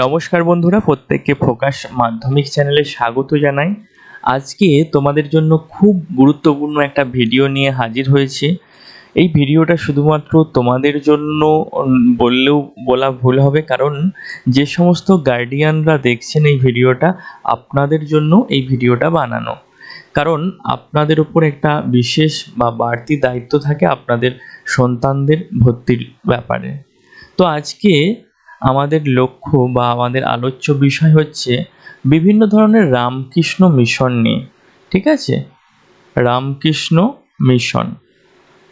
নমস্কার বন্ধুরা, প্রত্যেককে ফোকাস মাধ্যমিক চ্যানেলে স্বাগত জানাই। আজকে তোমাদের জন্য খুব গুরুত্বপূর্ণ একটা ভিডিও নিয়ে হাজির হয়েছে। এই ভিডিওটা শুধুমাত্র তোমাদের জন্য বললেও বলা ভুল হবে, কারণ যে সমস্ত গার্ডিয়ানরা দেখছেন এই ভিডিওটা, আপনাদের জন্য এই ভিডিওটা বানানো। কারণ আপনাদের উপর একটা বিশেষ বা বাড়তি দায়িত্ব থাকে আপনাদের সন্তানদের ভর্তির ব্যাপারে। তো আজকে আমাদের লক্ষ্য বা আমাদের আলোচ্য বিষয় হচ্ছে বিভিন্ন ধরনের রামকৃষ্ণ মিশন নিয়ে, ঠিক আছে? রামকৃষ্ণ মিশন।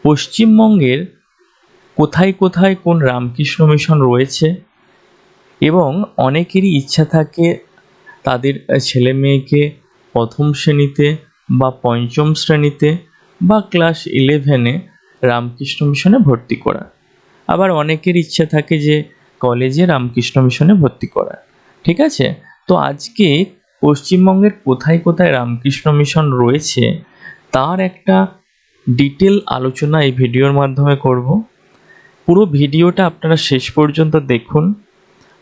পশ্চিমবঙ্গের কোথায় কোথায় কোন রামকৃষ্ণ মিশন রয়েছে এবং অনেকেরই ইচ্ছা থাকে তাদের ছেলে মেয়েকে প্রথম শ্রেণীতে বা পঞ্চম শ্রেণীতে বা ক্লাস ইলেভেনে রামকৃষ্ণ মিশনে ভর্তি করা। আবার অনেকের ইচ্ছা থাকে যে কলেজে রামকৃষ্ণ মিশনে ভর্তি করা ঠিক আছে? তো আজকে পশ্চিমবঙ্গের কোথায় কোথায় রামকৃষ্ণ মিশন রয়েছে, তার একটা ডিটেল আলোচনা এই ভিডিওর মাধ্যমে করব। পুরো ভিডিওটা আপনারা শেষ পর্যন্ত দেখুন।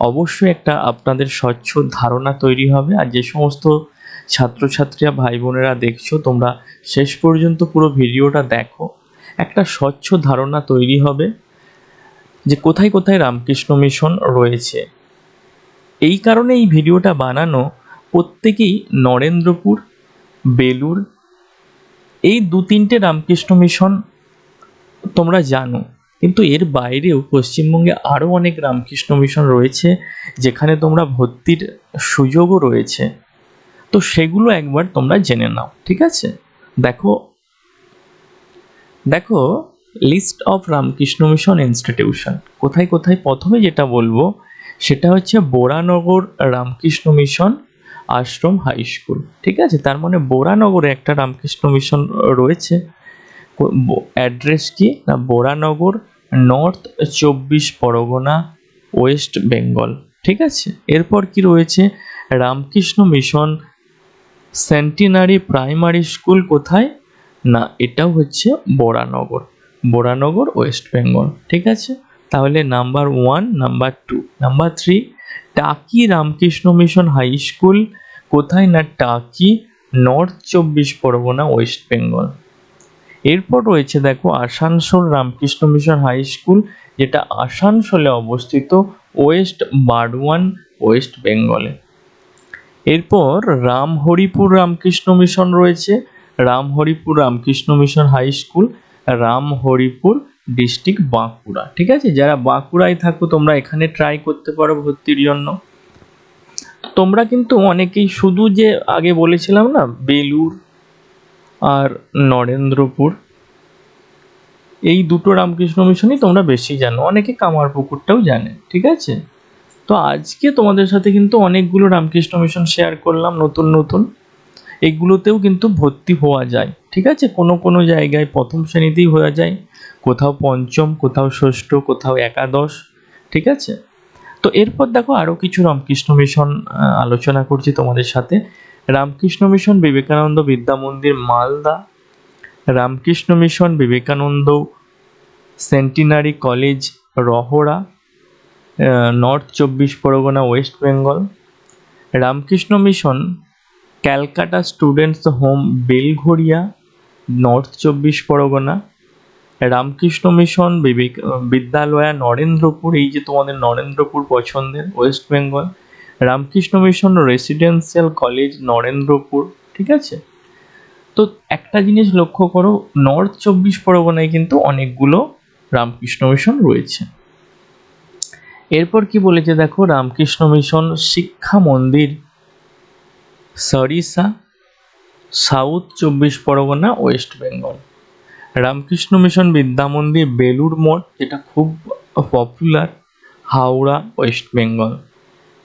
অবশ্যই একটা আপনাদের স্বচ্ছ ধারণা তৈরি হবে, আর যে সমস্ত ছাত্রছাত্রীরা ভাই বোনেরা দেখছ, তোমরা শেষ পর্যন্ত পুরো ভিডিওটা দেখো। একটা স্বচ্ছ ধারণা তৈরি হবে। যে কোথায় কোথায় রামকৃষ্ণ মিশন রয়েছে। এই কারণে এই ভিডিওটা বানানো প্রত্যেকেই নরেন্দ্রপুর, বেলুর, এই দু তিনটে রামকৃষ্ণ মিশন তোমরা জানো। কিন্তু এর বাইরেও পশ্চিমবঙ্গে আরও অনেক রামকৃষ্ণ মিশন রয়েছে, যেখানে তোমরা ভর্তির সুযোগও রয়েছে। তো সেগুলো একবার তোমরা জেনে নাও, ঠিক আছে? দেখো দেখো list of Ramakrishna mission institution. কোথায় কোথায়? প্রথমে যেটা বলব, সেটা হচ্ছে Baranagar Ramakrishna mission ashram high school. ঠিক আছে? তার মানে বোরানগরে একটা রামকৃষ্ণ মিশন রয়েছে। অ্যাড্রেস কি? না বোরানগর নর্থ চব্বিশ পরগনা ওয়েস্ট বেঙ্গল। ঠিক আছে? এরপর কি রয়েছে? Ramakrishna mission centenary primary school কোথায়? না, এটাও হচ্ছে বোরানগর বোরানগর ওয়েস্ট বেঙ্গল, ঠিক আছে? তাহলে number one, number two. Number three, Taki Ramakrishna mission high school, কোথায় না টাকি নর্থ চব্বিশ পরগনা, ওয়েস্ট বেঙ্গল? এরপর রয়েছে দেখো Asansol Ramakrishna mission high school, যেটা আসানসোলে অবস্থিত, ওয়েস্ট বারওয়ান, ওয়েস্ট বেঙ্গলে। এরপর রামহরিপুর রামকৃষ্ণ মিশন রয়েছে, Ramharipur Ramakrishna mission high school Ramharipur district Bankura, ঠিক আছে? যারা বাঁকুড়ায় থাকো, তোমরা এখানে ট্রাই করতে পারো ভর্তির জন্য। তোমরা কিন্তু অনেকেই শুধু যে আগে বলেছিলাম না বেলুর আর নরেন্দ্রপুর, এই দুটো রামকৃষ্ণ মিশনই তোমরা বেশি জানো। অনেকে কামারপুকুরটাও জানে, ঠিক আছে? তো আজকে তোমাদের সাথে কিন্তু অনেকগুলো রামকৃষ্ণ মিশন শেয়ার করলাম, নতুন নতুন। এগুলোতেও কিন্তু ভর্তি হওয়া যায়, ঠিক আছে? কোনো কোনো জায়গায় প্রথম শ্রেণীতেই হওয়া যায়, কোথাও পঞ্চম, কোথাও ষষ্ঠ, কোথাও একাদশ, ঠিক আছে? তো এরপর দেখো আরও কিছু রামকৃষ্ণ মিশন আলোচনা করছি তোমাদের সাথে। Ramakrishna mission Vivekananda Vidya Mandir Malda. Ramakrishna mission Vivekananda centenary college Rahara north চব্বিশ Pargana, west Bengal. Ramakrishna mission Calcutta students home Belgharia north চব্বিশ পরগনা, রামকৃষ্ণ মিশন, বিবেক, বিদ্যালয়া, নরেন্দ্রপুর, এই যে তোমাদের নরেন্দ্রপুর পছন্দের, west Bengal, Ramakrishna mission residential college, Narendrapur, ঠিক আছে? তো একটা জিনিস লক্ষ্য করো, নর্থ চব্বিশ পরগনায় কিন্তু অনেকগুলো রামকৃষ্ণ মিশন রয়েছে। এরপর কি বলেছে দেখো, রামকৃষ্ণ মিশন শিক্ষা মন্দির সরিষা, সাউথ চব্বিশ পরগনা, ওয়েস্ট বেঙ্গল। রামকৃষ্ণ মিশন বিদ্যা মন্দির বেলুর মঠ, যেটা খুব popular Howrah, west Bengal.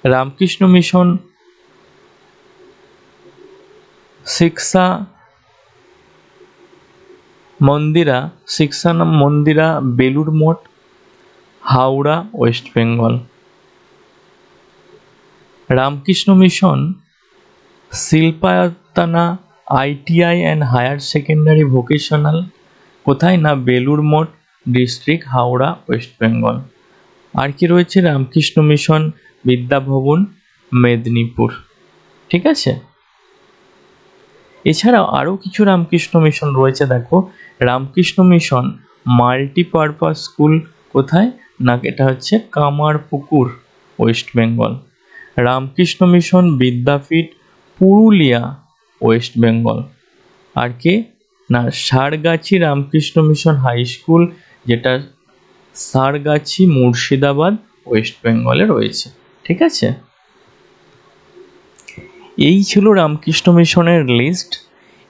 Ramakrishna mission Shiksha Mandira Shiksha Mandira Belur Math, Howrah, west Bengal. Ramakrishna mission Shilpayatana, ITI and higher secondary vocational, কোথায় না বেলুর মঠ, ডিস্ট্রিক্ট হাওড়া, ওয়েস্ট বেঙ্গল। আর কি রয়েছে রামকৃষ্ণ মিশন বিদ্যাভবন মেদিনীপুর। ঠিক আছে? এছাড়াও আরও কিছু রামকৃষ্ণ মিশন রয়েছে, দেখো। রামকৃষ্ণ মিশন, মাল্টিপারপাস স্কুল কোথায়? না, এটা হচ্ছে Kamarpukur, west Bengal. Ramakrishna mission, Vidyapith Purulia, west Bengal. আর কে? না, Sargachhi Ramakrishna mission high school, যেটা সারগাছি, মুর্শিদাবাদ, ওয়েস্ট বেঙ্গলে রয়েছে। ঠিক আছে? এই ছিল রামকৃষ্ণ মিশনের লিস্ট।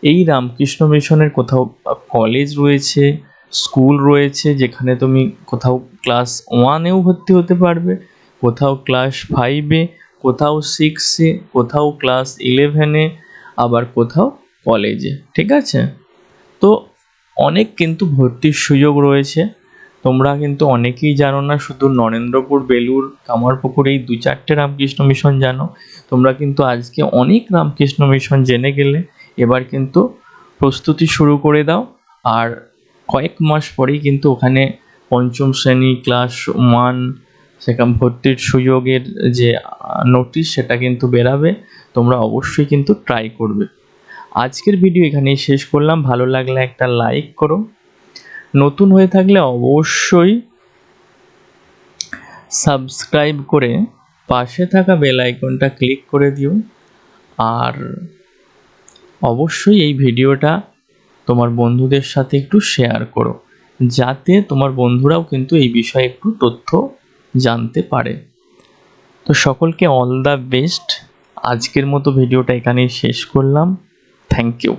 এই রামকৃষ্ণ মিশনের কোথাও কলেজ রয়েছে, স্কুল রয়েছে, যেখানে তুমি কোথাও ক্লাস ওয়ানেও ভর্তি হতে পারবে, কোথাও ক্লাস ফাইভে কোথাও সিক্সে কোথাও ক্লাস ইলেভেনে আবার কোথাও কলেজে ঠিক আছে? তো অনেক কিন্তু ভর্তির সুযোগ রয়েছে। তোমরা কিন্তু অনেকেই জানো না, শুধু নরেন্দ্রপুর বেলুর কামারপুকুর, এই দু চারটে রামকৃষ্ণ মিশন জানো। তোমরা কিন্তু আজকে অনেক রামকৃষ্ণ মিশন জেনে গেলে। এবার কিন্তু প্রস্তুতি শুরু করে দাও। আর কয়েক মাস পরেই কিন্তু ওখানে পঞ্চম শ্রেণি ক্লাস ওয়ান সেখান ভর্তির সুযোগের যে নোটিশ সেটা কিন্তু বেরাবে। তোমরা অবশ্যই কিন্তু ট্রাই করবে। আজকের ভিডিও এখানেই শেষ করলাম। ভালো লাগলে একটা লাইক করো। নতুন হয়ে থাকলে অবশ্যই সাবস্ক্রাইব করে পাশে থাকা বেল আইকনটা ক্লিক করে দিও। আর অবশ্যই এই ভিডিওটা তোমার বন্ধুদের সাথে একটু শেয়ার করো। যাতে তোমার বন্ধুরাও কিন্তু এই বিষয়ে একটু তথ্য জানতে পারে। তো সকলকে অল দ্য বেস্ট আজকের মতো ভিডিওটা এখানেই শেষ করলাম। Thank you